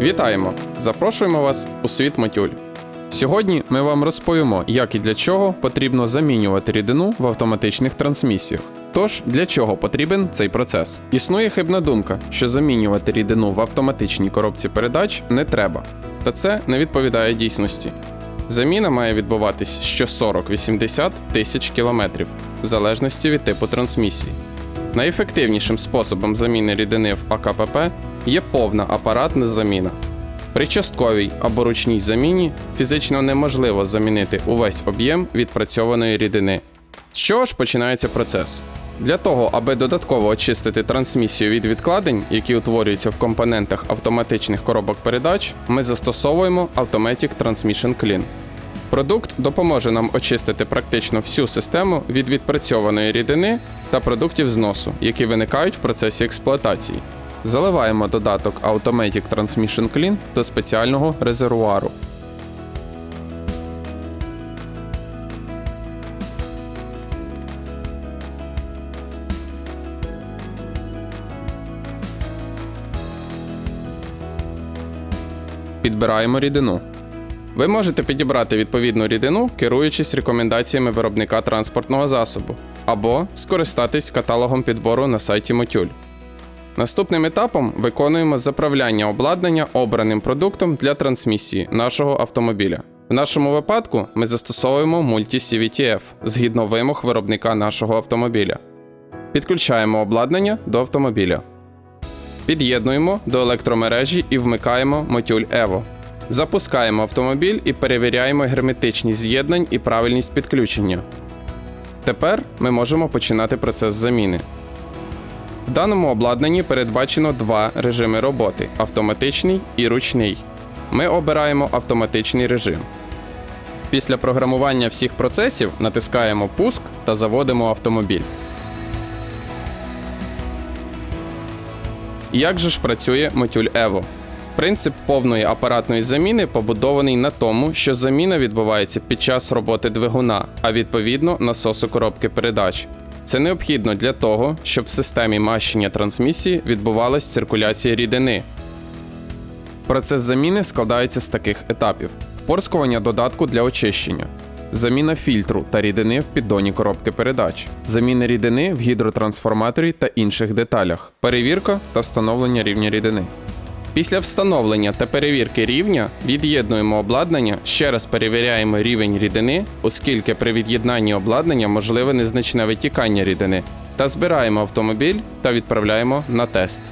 Вітаємо! Запрошуємо вас у світ Мотюль. Сьогодні ми вам розповімо, як і для чого потрібно замінювати рідину в автоматичних трансмісіях. Тож, для чого потрібен цей процес? Існує хибна думка, що замінювати рідину в автоматичній коробці передач не треба. Та це не відповідає дійсності. Заміна має відбуватись що 40-80 тисяч кілометрів, в залежності від типу трансмісії. Найефективнішим способом заміни рідини в АКПП є повна апаратна заміна. При частковій або ручній заміні фізично неможливо замінити увесь об'єм відпрацьованої рідини. З чого ж починається процес? Для того, аби додатково очистити трансмісію від відкладень, які утворюються в компонентах автоматичних коробок передач, ми застосовуємо Automatic Transmission Clean. Продукт допоможе нам очистити практично всю систему від відпрацьованої рідини та продуктів зносу, які виникають в процесі експлуатації. Заливаємо додаток Automatic Transmission Clean до спеціального резервуару. Підбираємо рідину. Ви можете підібрати відповідну рідину, керуючись рекомендаціями виробника транспортного засобу, або скористатись каталогом підбору на сайті Мотюль. Наступним етапом виконуємо заправляння обладнання обраним продуктом для трансмісії нашого автомобіля. В нашому випадку ми застосовуємо Multi CVTF згідно вимог виробника нашого автомобіля. Підключаємо обладнання до автомобіля. Під'єднуємо до електромережі і вмикаємо Мотюль Evo. Запускаємо автомобіль і перевіряємо герметичність з'єднань і правильність підключення. Тепер ми можемо починати процес заміни. В даному обладнанні передбачено два режими роботи автоматичний і ручний. Ми обираємо автоматичний режим. Після програмування всіх процесів натискаємо Пуск та заводимо автомобіль. Як же ж працює Мотюль Evo? Принцип повної апаратної заміни побудований на тому, що заміна відбувається під час роботи двигуна, а відповідно насосу коробки передач. Це необхідно для того, щоб в системі мащення трансмісії відбувалась циркуляція рідини. Процес заміни складається з таких етапів: впорскування додатку для очищення, заміна фільтру та рідини в піддоні коробки передач, заміна рідини в гідротрансформаторі та інших деталях, перевірка та встановлення рівня рідини. Після встановлення та перевірки рівня від'єднуємо обладнання, ще раз перевіряємо рівень рідини, оскільки при від'єднанні обладнання можливе незначне витікання рідини, та збираємо автомобіль та відправляємо на тест.